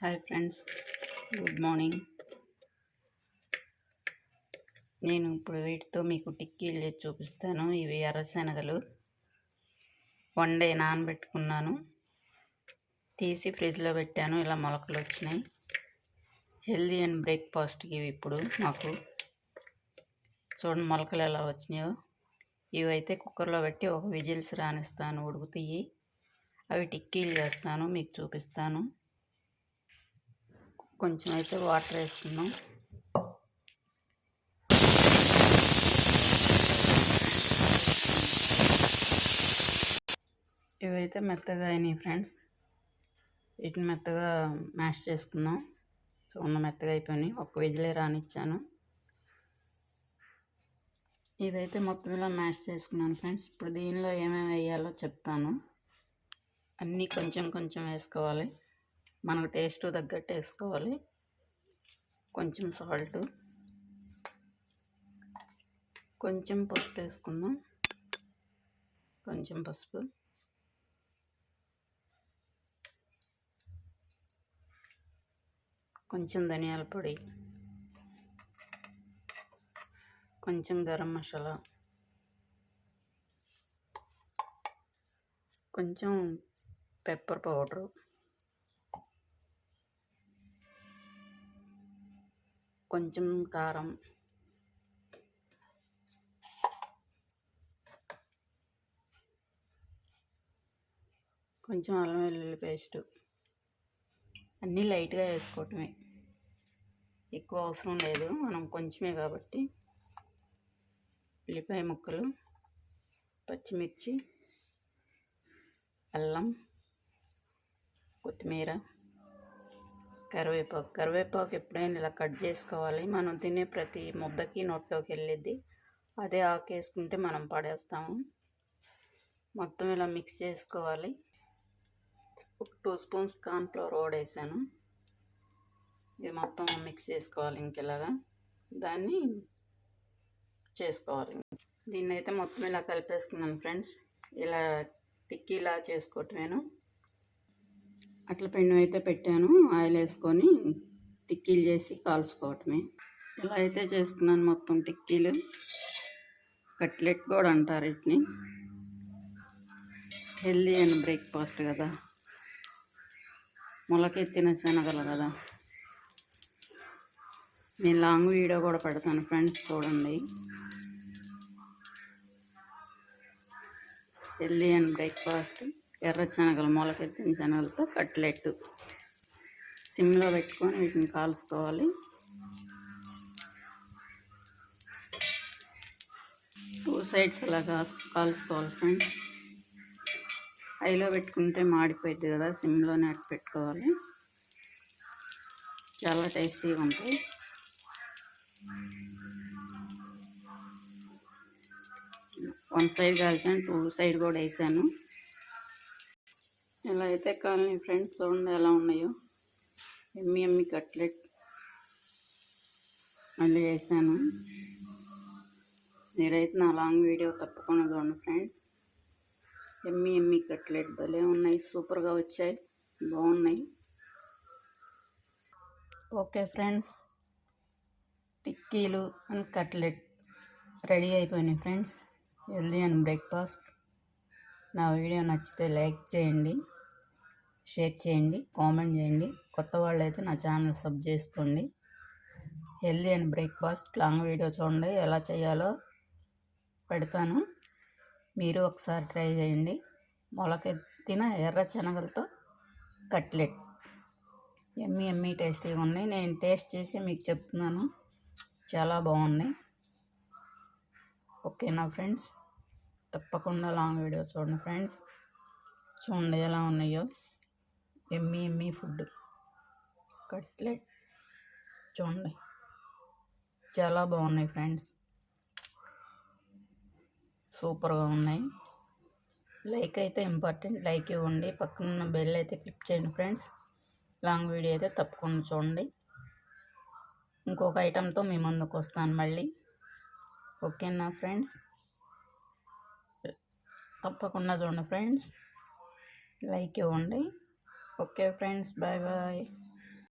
Hi friends good morning నేను ఇప్పుడు వీటితో మీకు టిక్కీలు చేసి చూపిస్తాను. ఇవి ఎర్రశనగలు వన్ డే నానబెట్టుకున్నాను. తీసి ఫ్రిడ్జ్లో పెట్టాను. ఇలా మొలకలు వచ్చినాయి. హెల్దీ అండ్ బ్రేక్ఫాస్ట్కి ఇవి ఇప్పుడు మాకు. చూడండి మొలకలు ఎలా వచ్చినాయో. ఇవి అయితే కుక్కర్లో పెట్టి ఒక విజిల్స్ రానిస్తాను ఉడుకుతాయి. అవి టిక్కీలు చేస్తాను. మీకు చూపిస్తాను. కొంచెం అయితే వాటర్ వేసుకుందాం. ఇవైతే మెత్తగా అయినాయి ఫ్రెండ్స్. వీటిని మెత్తగా మ్యాష్ చేసుకుందాం. చూడండి మెత్తగా అయిపోయినాయి. ఒక విజిలే రానిచ్చాను. ఇదైతే మొత్తం ఇలా మ్యాష్ చేసుకున్నాను ఫ్రెండ్స్. ఇప్పుడు దీనిలో ఏమేమి వేయాలో చెప్తాను. అన్నీ కొంచెం కొంచెం వేసుకోవాలి. మనకు టేస్ట్ తగ్గట్టు వేసుకోవాలి. కొంచెం సాల్ట్ కొంచెం పసుపు వేసుకుందాం. కొంచెం పసుపు. కొంచెం ధనియాల పొడి. కొంచెం గరం మసాలా. కొంచెం పెప్పర్ పౌడరు. కొంచెం కారం. కొంచెం అల్లం వెల్లుల్లి పేస్టు. అన్నీ లైట్గా వేసుకోవటమే. ఎక్కువ అవసరం లేదు. మనం కొంచెమే కాబట్టి. ఉల్లిపాయ ముక్కలు పచ్చిమిర్చి అల్లం కొత్తిమీర. కరివేపాకు. కరివేపాకు ఎప్పుడైనా ఇలా కట్ చేసుకోవాలి. మనం తినే ప్రతి ముద్దకి నోట్లోకి వెళ్ళిద్ది. అదే ఆకు వేసుకుంటే మనం పడేస్తాము. మొత్తం ఇలా మిక్స్ చేసుకోవాలి. ఒక టూ స్పూన్స్ కార్న్ఫ్లవర్ వేసాను ఇది మొత్తం మిక్స్ చేసుకోవాలి ఇంకెలాగా దాన్ని చేసుకోవాలి దీన్ని అయితే మొత్తం ఇలా కలిపేసుకున్నాను ఫ్రెండ్స్. ఇలా టిక్కీలా చేసుకోవటమేను. అట్ల పెన్ను అయితే పెట్టాను ఆయిల్ వేసుకొని టిక్కీలు చేసి కాల్చుకోవటమే. ఇలా అయితే చేస్తున్నాను మొత్తం టిక్కీలు. కట్లెట్ కూడా అంటారు వీటిని. హెల్దీ అండ్ బ్రేక్ఫాస్ట్ కదా. మొలకెత్తిన శనగలు కదా. నేను లాంగ్ వీడియో కూడా పెడతాను ఫ్రెండ్స్ చూడండి. Healthy and breakfast. ఎర్ర శనగలు మొలకెత్తిన శనగలతో కట్లెట్ సిమ్లో పెట్టుకొని వీటిని కాల్చుకోవాలి. టూ సైడ్స్ అలా కాల్చుకోవాలి ఫ్రెండ్స్. హైలో పెట్టుకుంటే మాడిపోయింది కదా సిమ్లోనే అట్టు పెట్టుకోవాలి. చాలా టేస్టీగా ఉంటాయి. వన్ సైడ్ కాల్చాను టూ సైడ్ కూడా వేసాను. ఇలా అయితే కాలనీ ఫ్రెండ్స్ చూడండి ఎలా ఉన్నాయో ఎమ్మి ఎమ్మి కట్లెట్ మళ్ళీ వేసాను మీరైతే నా లాంగ్ వీడియో తప్పకుండా చూడండి ఫ్రెండ్స్. ఎమ్మి ఎమ్మి కట్లెట్ భలే ఉన్నాయి సూపర్గా వచ్చాయి బాగున్నాయి. ఓకే ఫ్రెండ్స్ టిక్కీలు అండ్ కట్లెట్ రెడీ అయిపోయినాయి ఫ్రెండ్స్. Healthy and breakfast. నా వీడియో నచ్చితే లైక్ చేయండి. షేర్ చేయండి కామెంట్ చేయండి. కొత్త వాళ్ళు అయితే నా ఛానల్ సబ్ చేసుకోండి. Healthy and breakfast long video చూడండి ఎలా చేయాలో పెడతాను. మీరు ఒకసారి ట్రై చేయండి. మొలకెత్తిన ఎర్ర శనగలతో కట్లెట్. ఎమ్మి ఎమ్మి టేస్టీగా ఉన్నాయి. నేను టేస్ట్ చేసి మీకు చెప్తున్నాను. చాలా బాగున్నాయి. ఓకేనా ఫ్రెండ్స్? తప్పకుండా లాంగ్ వీడియో చూడండి ఫ్రెండ్స్. చూడండి ఎలా ఉన్నాయో. ఎమ్మి ఎమ్మి ఫుడ్ కట్లెట్. చూడండి. చాలా బాగున్నాయి ఫ్రెండ్స్. సూపర్గా ఉన్నాయి. లైక్ అయితే ఇంపార్టెంట్. లైక్ ఇవ్వండి. పక్కన బెల్ అయితే క్లిక్ చేయండి ఫ్రెండ్స్. లాంగ్ వీడియో అయితే తప్పకుండా చూడండి. ఇంకొక ఐటెంతో మీ ముందుకు వస్తాను మళ్ళీ. ఓకేనా ఫ్రెండ్స్? తప్పకుండా చూడండి ఫ్రెండ్స్. లైక్ ఇవ్వండి. Okay friends bye bye